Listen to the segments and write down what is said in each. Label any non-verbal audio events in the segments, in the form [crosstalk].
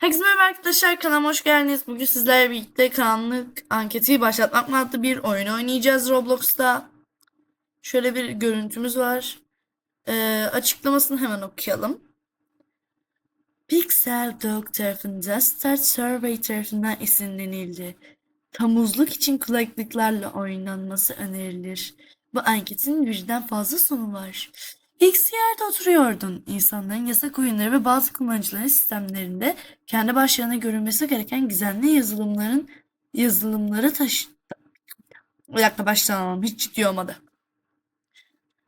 Herkese merhaba arkadaşlar kanalıma hoş geldiniz. Bugün sizlerle birlikte karanlık anketi başlatmak mı adlı bir oyun oynayacağız Roblox'ta. Şöyle bir görüntümüz var. Ee, açıklamasını hemen okuyalım. Pixel Dog tarafından Start Survey tarafından esinlenildi. Tamuzluk için kulaklıklarla oynanması önerilir. Bu anketin birden fazla sonu var. Bilgisayarda oturuyordun. İnsanların yasak oyunları ve bazı kullanıcıların sistemlerinde kendi başlarına görünmesi gereken gizemli yazılımların yazılımları taşı... Bir dakika baştan. Hiç ciddi olmadı.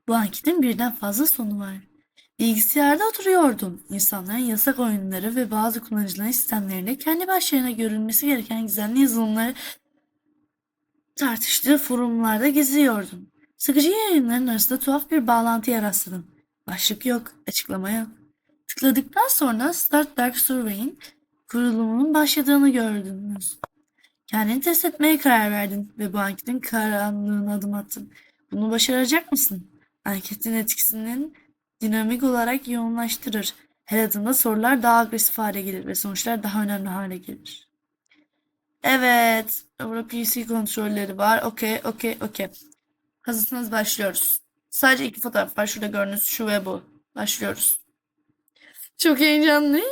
Bu anketin birden fazla sonu var. Bilgisayarda oturuyordun. İnsanların yasak oyunları ve bazı kullanıcıların sistemlerinde kendi başlarına görünmesi gereken gizemli yazılımları tartıştığı forumlarda geziyordun. Sıkıcı yayınların arasında tuhaf bir bağlantıya rastladın. Başlık yok, açıklama yok. Tıkladıktan sonra Start Dark Survey'in kurulumunun başladığını gördünüz. Kendini test etmeye karar verdin ve bu anketin karanlığına adım attın. Bunu başaracak mısın? Anketin etkisinin dinamik olarak yoğunlaştırır. Her adımda sorular daha agresif hale gelir ve sonuçlar daha önemli hale gelir. Evet, burada PC kontrolleri var. Okey, okey, okey. Hazırsanız başlıyoruz. Sadece iki fotoğraf var. Şurada gördüğünüz şu ve bu. Başlıyoruz. Çok heyecanlıyım.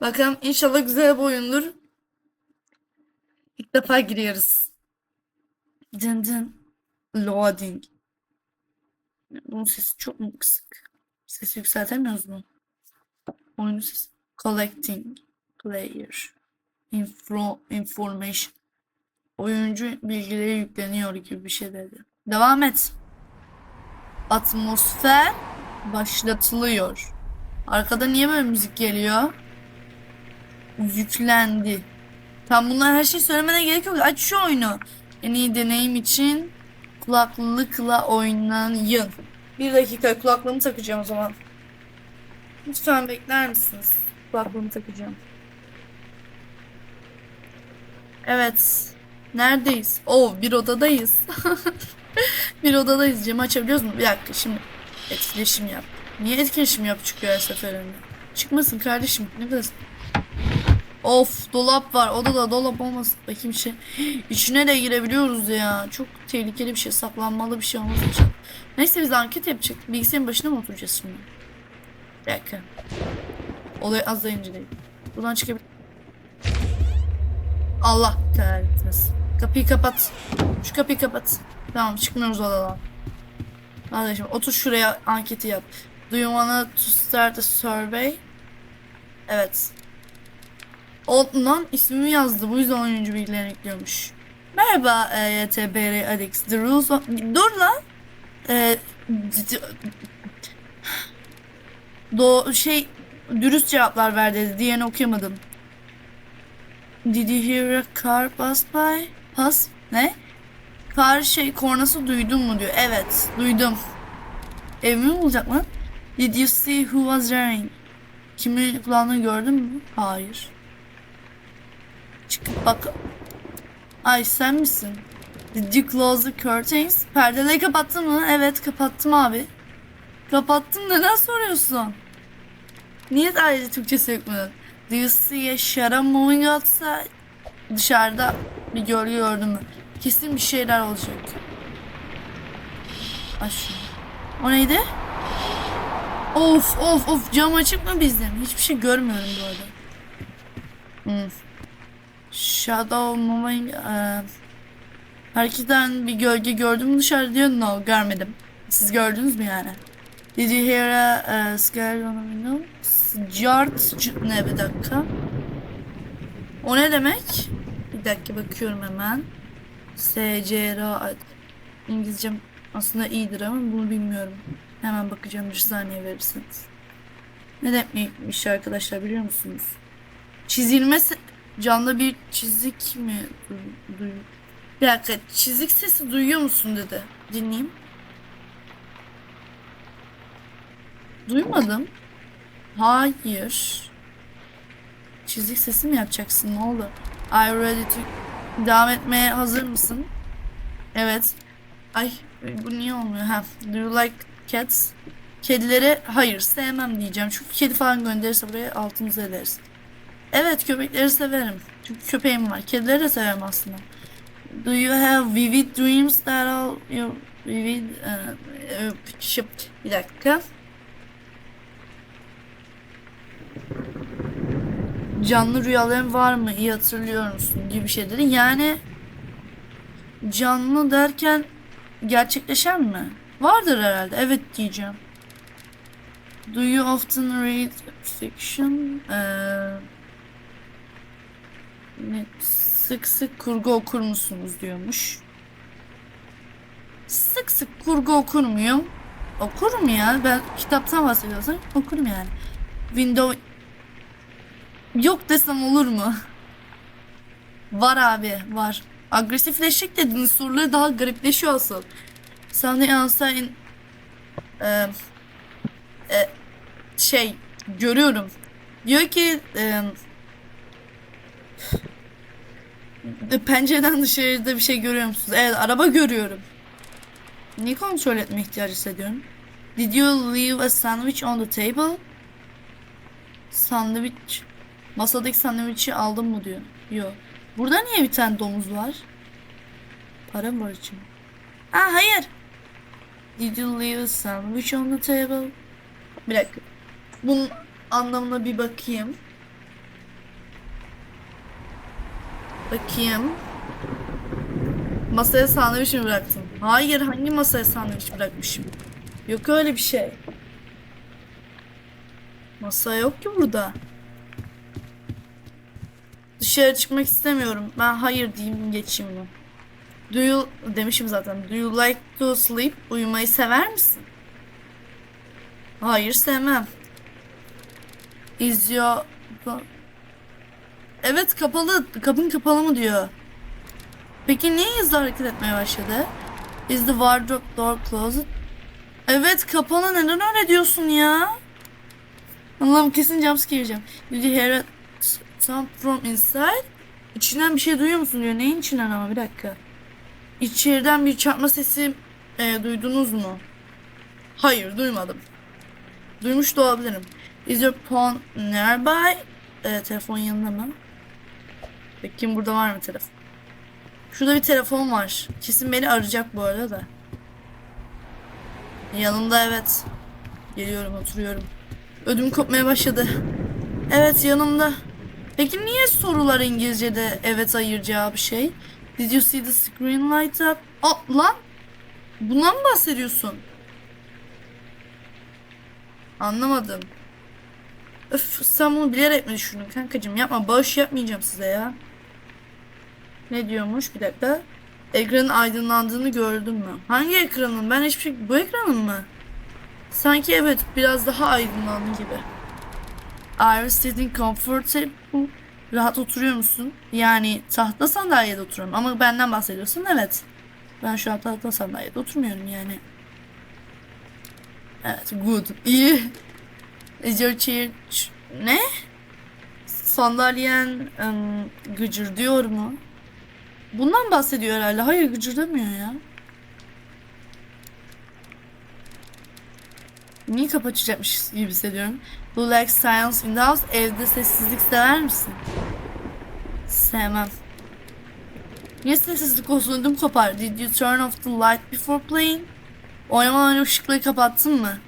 Bakalım inşallah güzel bir oyundur. İlk defa giriyoruz. Dın dın. Loading. Bunun sesi çok mu kısık? Sesi yükseltemiyoruz mu? Oyunun sesi. Collecting. Player. Info, information. Oyuncu bilgileri yükleniyor gibi bir şey dedi. Devam et. Atmosfer başlatılıyor. Arkada niye böyle müzik geliyor? Yüklendi. Tam bunlar her şey söylemene gerek yok. Aç şu oyunu. En iyi deneyim için kulaklıkla oynayın. Bir dakika kulaklığımı takacağım o zaman. Lütfen bekler misiniz? Kulaklığımı takacağım. Evet. Neredeyiz? Oo bir odadayız. [laughs] [laughs] bir odadayız. Camı açabiliyoruz mu? Bir dakika şimdi. Etkileşim yap. Niye etkileşim yap çıkıyor her seferinde? Çıkmasın kardeşim. Ne kadar... Of dolap var. Odada dolap olmasın. Bakayım şey. [gasps] İçine de girebiliyoruz ya. Çok tehlikeli bir şey. Saklanmalı bir şey için. Neyse biz anket yapacak. Bilgisayarın başına mı oturacağız şimdi? Bir dakika. Olay az da inceleyim. Buradan çıkabilir. Allah kahretmesin. Kapıyı kapat. Şu kapıyı kapat. Tamam çıkmıyoruz odadan. Kardeşim otur şuraya anketi yap. Do you wanna to start a survey? Evet. Ondan ismimi yazdı. Bu yüzden oyuncu bilgilerini yüklüyormuş. Merhaba e, YTBR Alex. The rules of... Dur lan. E, d- do şey dürüst cevaplar ver dedi. Diğerini okuyamadım. Did you hear a car pass by? Pass? Ne? Kar şey kornası duydun mu diyor. Evet duydum. Evimi mi bulacak lan? Did you see who was wearing? Kimi kullandığını gördün mü? Hayır. Çıkıp bak. Ay sen misin? Did you close the curtains? Perdeleri kapattın mı? Evet kapattım abi. Kapattım neden soruyorsun? Niye ayrıca Türkçesi yok bunun? Do you see a shadow moving outside? Dışarıda bir gölge gördün mü? Kesin bir şeyler olacak. Şunu. O neydi? Of of of cam açık mı bizim? Hiçbir şey görmüyorum bu arada. Hmm. Shadow moving e, hareket eden bir gölge gördüm mü dışarıda diyor. No görmedim. Siz gördünüz mü yani? Did you hear a, a scare on the window? Jart ne bir dakika. O ne demek? Dakika bakıyorum hemen. SCR İngilizcem aslında iyidir ama bunu bilmiyorum. Hemen bakacağım bir saniye verirseniz. Ne demekmiş arkadaşlar biliyor musunuz? Çizilme canlı bir çizik mi? Du- duy- bir dakika çizik sesi duyuyor musun dedi. Dinleyeyim. Duymadım. Hayır. Çizik sesi mi yapacaksın? Ne oldu? Are ready to... Devam etmeye hazır mısın? Evet. Ay bu niye olmuyor? Ha. Do you like cats? Kedilere hayır sevmem diyeceğim. Çünkü kedi falan gönderirse buraya altımıza ederiz. Evet köpekleri severim. Çünkü köpeğim var. Kedileri de severim aslında. Do you have vivid dreams that are your vivid uh, uh, bir dakika. Canlı rüyaların var mı? İyi hatırlıyor musun? gibi şeyleri. Yani canlı derken gerçekleşen mi? Vardır herhalde. Evet diyeceğim. Do you often read fiction? Ee, sık sık kurgu okur musunuz diyormuş. Sık sık kurgu okur muyum? Okurum ya. Ben kitaptan bahsediyorsam okurum yani. Window yok desem olur mu? Var abi var. Agresifleşecek dediniz soruları daha garipleşiyor asıl. Answer in e, e, şey görüyorum. Diyor ki e, e, pencereden dışarıda bir şey görüyor musunuz? Evet araba görüyorum. Niye kontrol etme ihtiyacı hissediyorum? Did you leave a sandwich on the table? Sandviç masadaki sandviçi aldın mı diyor. Yok. Burada niye bir tane domuz var? Para mı var içinde? Aa hayır. Did you leave a sandwich on the table? Bir dakika. Bunun anlamına bir bakayım. Bakayım. Masaya sandviç mi bıraktım? Hayır, hangi masaya sandviç bırakmışım? Yok öyle bir şey. Masa yok ki burada. Dışarı çıkmak istemiyorum. Ben hayır diyeyim geçeyim bunu. Do you demişim zaten. Do you like to sleep? Uyumayı sever misin? Hayır sevmem. Is your Evet kapalı. Kapın kapalı mı diyor. Peki niye hızlı hareket etmeye başladı? Is the wardrobe door closed? Evet kapalı neden öyle diyorsun ya? Allah'ım kesin jumpscare yiyeceğim. Did you hear a sound from inside? İçinden bir şey duyuyor musun diyor. Neyin içinden ama bir dakika. İçeriden bir çarpma sesi e, duydunuz mu? Hayır duymadım. Duymuş da olabilirim. Is your phone nearby? E, telefon yanında mı? Bakayım burada var mı telefon? Şurada bir telefon var. Kesin beni arayacak bu arada da. Yanımda evet. Geliyorum oturuyorum. Ödüm kopmaya başladı. Evet yanımda. Peki niye sorular İngilizce'de evet hayır cevabı şey? Did you see the screen light up? Aa, lan! Bundan mı bahsediyorsun? Anlamadım. Öf sen bunu bilerek mi düşündün kankacığım? Yapma bağış yapmayacağım size ya. Ne diyormuş bir dakika. Ekranın aydınlandığını gördün mü? Hangi ekranın? Ben hiçbir şey... Bu ekranın mı? Sanki evet biraz daha aydınlandı gibi. Are you sitting comfortable? Rahat oturuyor musun? Yani tahta sandalyede oturuyorum ama benden bahsediyorsun evet. Ben şu an tahta sandalyede oturmuyorum yani. Evet good. İyi. Is your chair... Ne? Sandalyen ım, gıcır diyor mu? Bundan bahsediyor herhalde. Hayır gıcırdamıyor ya. Niye kapatacakmış gibi hissediyorum. Do like silence house? Evde sessizlik sever misin? Sevmem. Niye sessizlik olsun ödüm kopar? Did you turn off the light before playing? Oynamadan önce ışıkları kapattın mı?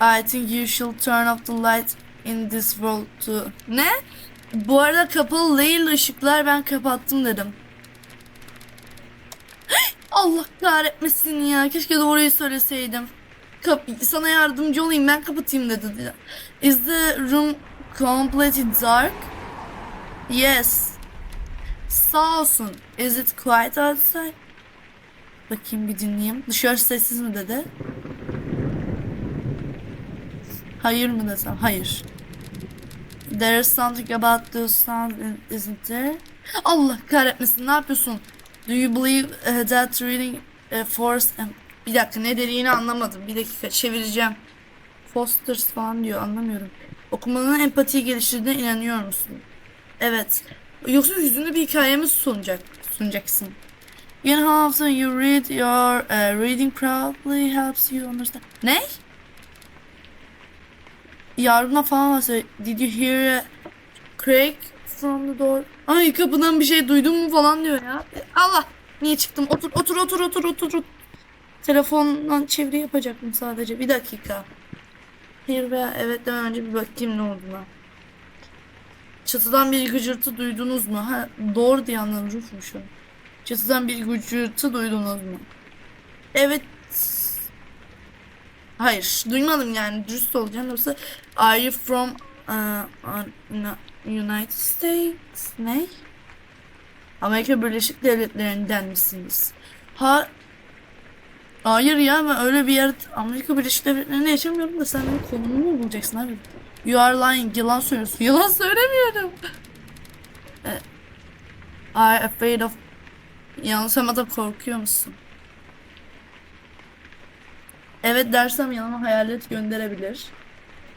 I think you should turn off the light in this world too. Ne? Bu arada kapalı değil ışıklar ben kapattım dedim. [gasps] Allah kahretmesin ya. Keşke doğruyu söyleseydim. Kap sana yardımcı olayım ben kapatayım dedi. Is the room completely dark? Yes. Sağ olsun. Is it quiet outside? Bakayım bir dinleyeyim. Dışarı sessiz mi dedi? Hayır mı desem? Hayır. There is something about the sound isn't there? Allah kahretmesin ne yapıyorsun? Do you believe uh, that reading uh, force and... Bir dakika ne dediğini anlamadım. Bir dakika çevireceğim. Fosters falan diyor anlamıyorum. Okumanın empatiyi geliştirdiğine inanıyor musun? Evet. Yoksa yüzünde bir hikayemiz sunacak, sunacaksın. You know often you read your uh, reading probably helps you understand. Ne? Yardımla falan bahsediyor. Did you hear a crack from the door? Ay kapıdan bir şey duydun mu falan diyor ya. Allah! Niye çıktım? Otur otur otur otur otur. otur. Telefondan çeviri yapacaktım sadece. Bir dakika. Hayır veya evet demem önce bir bakayım ne olduğuna. Çatıdan bir gıcırtı duydunuz mu? Ha, doğru diye anladım Rufmuşum. Çatıdan bir gıcırtı duydunuz mu? Evet. Hayır, duymadım yani. Dürüst olacağım. Yoksa are you from uh, uh, United States? Ne? Amerika Birleşik Devletleri'nden misiniz? Ha, Hayır ya ben öyle bir yer Amerika Birleşik Devletleri'nde yaşamıyorum da sen benim konumu mu bulacaksın abi? You are lying. Yalan söylüyorsun. [laughs] Yalan söylemiyorum. E, are afraid of Yanlışlamada korkuyor musun? Evet dersem yanıma hayalet gönderebilir.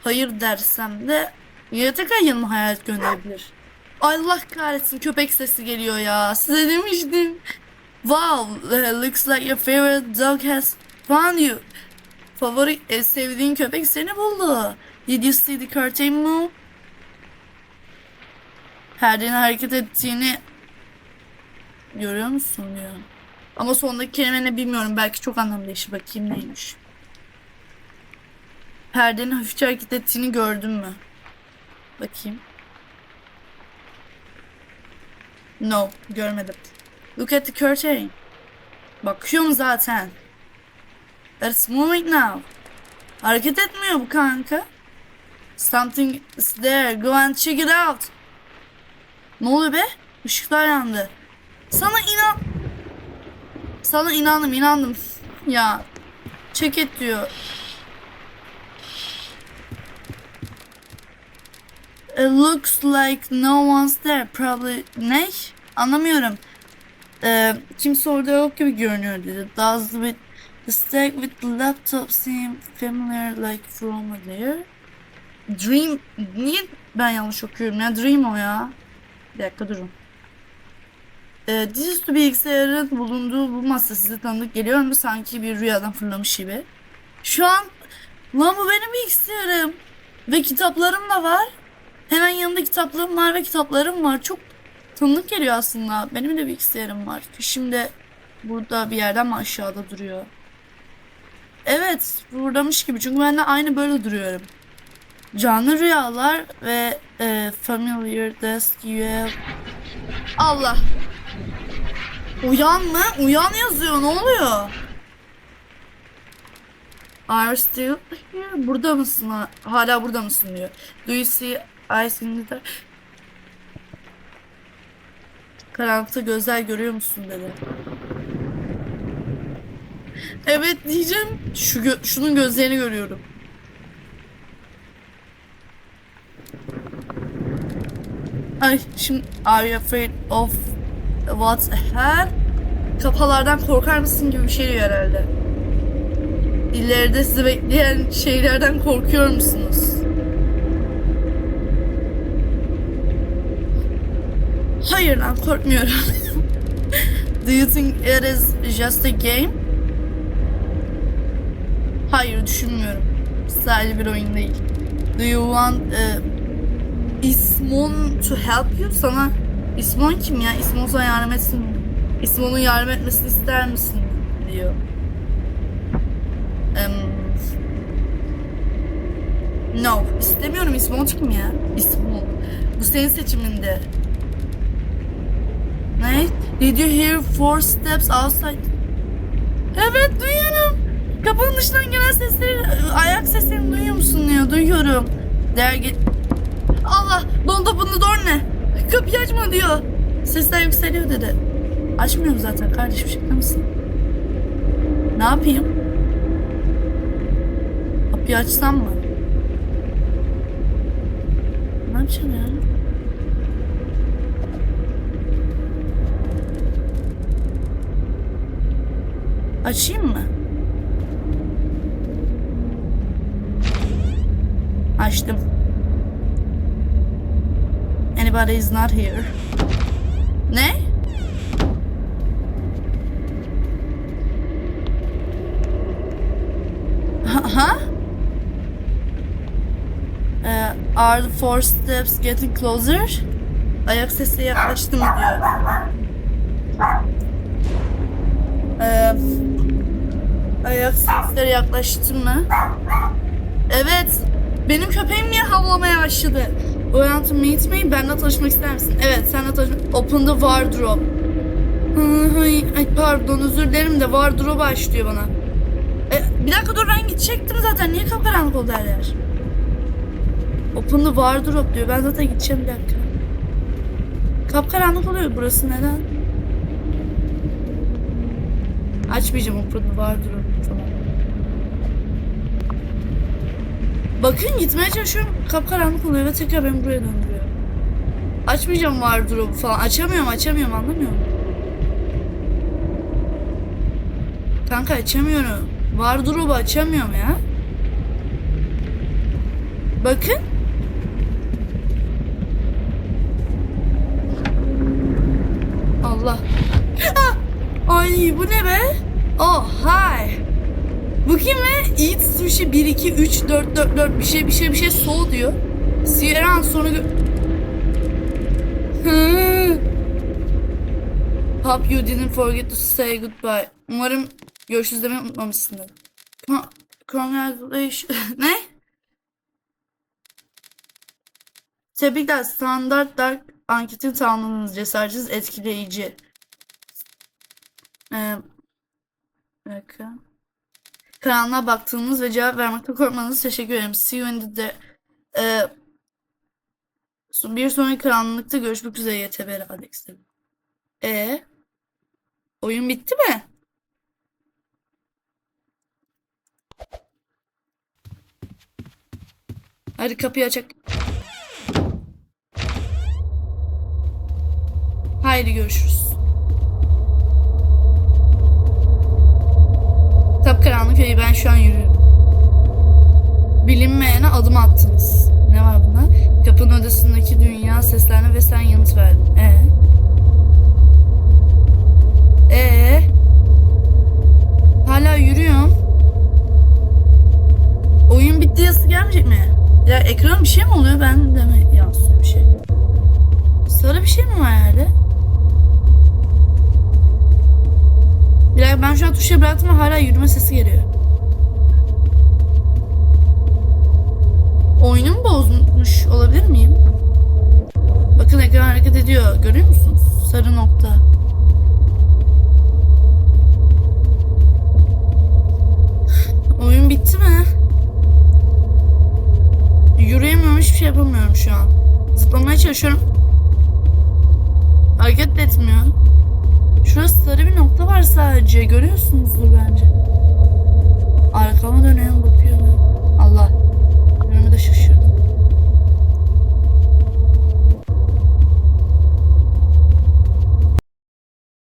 Hayır dersem de ya tekrar yanıma hayalet gönderebilir. Allah kahretsin köpek sesi geliyor ya. Size demiştim. Wow, uh, looks like your favorite dog has found you. Favori e, sevdiğin köpek seni buldu. Did you see the curtain move? Perdenin hareket ettiğini görüyor musun diyor. Ama sondaki kelime ne bilmiyorum. Belki çok anlamlı işi. Bakayım neymiş. Perdenin hafifçe hareket ettiğini gördün mü? Bakayım. No, görmedim. Look at the curtain. Bakıyorum zaten. It's moving now. Hareket etmiyor bu kanka. Something is there. Go and check it out. Ne oluyor be? Işıklar yandı. Sana inan... Sana inandım inandım. [laughs] Ya. Check it diyor. It looks like no one's there. Probably... Ne? Anlamıyorum. Ee, kimse orada yok gibi görünüyor dedi. Does with the stack with the laptop seem familiar like from there? Dream... Niye ben yanlış okuyorum ya? Dream o ya. Bir dakika durun. Ee, dizüstü bilgisayarın bulunduğu bu masa size tanıdık geliyor mu? Sanki bir rüyadan fırlamış gibi. Şu an... Lan bu benim bilgisayarım. Ve kitaplarım da var. Hemen yanında kitaplığım var ve kitaplarım var. Çok tanıdık geliyor aslında. Benim de bilgisayarım var. Şimdi burada bir yerden mi aşağıda duruyor? Evet, buradamış gibi. Çünkü ben de aynı böyle duruyorum. Canlı rüyalar ve e, familiar desk you have... Allah! Uyan mı? Uyan yazıyor. Ne oluyor? Are still here? Burada mısın? ha- Hala burada mısın diyor. Do you see eyes in the dark? Karanlıkta gözler görüyor musun dedi. Evet diyeceğim. Şu gö- şunun gözlerini görüyorum. Ay şimdi are you afraid of what's ahead? Kafalardan korkar mısın gibi bir şey diyor herhalde. İleride sizi bekleyen şeylerden korkuyor musunuz? Hayır lan korkmuyorum. [laughs] Do you think it is just a game? Hayır düşünmüyorum. Sadece bir oyun değil. Do you want uh, Ismon to help you? Sana Ismon kim ya? Ismon sana yardım etsin. Ismon'un yardım etmesini ister misin? diyor. Em, no. istemiyorum. Ismon kim ya? Ismon. Bu senin seçiminde. Ne? Did you hear four steps outside? Evet duyuyorum. Kapının dışından gelen sesleri, ayak seslerini duyuyor musun diyor. Duyuyorum. Dergi... Allah! Open the door ne? Kapıyı açma diyor. Sesler yükseliyor dedi. Açmıyorum zaten kardeşim şaka mısın? Ne yapayım? Kapıyı açsam mı? Ne yapacağım ya? Açayım mı? Açtım. Anybody is not here. Ne? Ha? Ee, are the four steps getting closer? Ayak sesi yaklaştı mı diyor. Ee, ayak sesleri yaklaştı mı? Evet. Benim köpeğim niye havlamaya başladı? Want to meet me? Benimle tanışmak ister misin? Evet, seninle tanışmak. Open the wardrobe. Ay, pardon özür dilerim de wardrobe başlıyor bana. E, bir dakika dur ben gidecektim zaten. Niye kapkaranlık oldu her yer? Open the wardrobe diyor. Ben zaten gideceğim bir dakika. Kapkaranlık oluyor burası neden? Açmayacağım open the wardrobe falan. Bakın gitmeye çalışıyorum. Kapkaranlık oluyor ve tekrar beni buraya döndürüyor. Açmayacağım wardrobe falan. Açamıyorum açamıyorum anlamıyor musun? Kanka açamıyorum. Wardrobe açamıyorum ya. Bakın. Allah. Ah! Ay bu ne be? Oh hi. Bu kim be? Eat sushi 1 2 3 4 4 4 bir şey bir şey bir şey so diyor. Sierra sonra gö- Hı. Hope you didn't forget to say goodbye. Umarım görüşürüz demeyi unutmamışsındır. Con- Congratulations. [laughs] ne? Tebrikler standart dark anketini tamamladınız. Cesaretsiz etkileyici. Ee. Kanalına baktığınız ve cevap vermekte korkmanız teşekkür ederim. See you in the Ee, bir sonraki karanlıkta görüşmek üzere YTBR Alex dedim. E oyun bitti mi? Hadi kapıyı açak. Haydi görüşürüz. Kapkaranlık köyü ben şu an yürüyorum. Bilinmeyene adım attınız. Ne var bunda? Kapının ödesindeki dünya seslerine ve sen yanıt verdin. Ee? Ee? Hala yürüyorum. Oyun bitti yazısı gelmeyecek mi? Ya ekran bir şey mi oluyor? Ben de mi yansıyor bir şey? Sarı bir şey mi var yerde? Bir dakika ben şu an tuşa bıraktım ama hala yürüme sesi geliyor. Oyunum bozmuş olabilir miyim? Bakın ekran hareket ediyor. Görüyor musunuz? Sarı nokta. Oyun bitti mi? Yürüyemiyorum hiçbir şey yapamıyorum şu an. Zıplamaya çalışıyorum.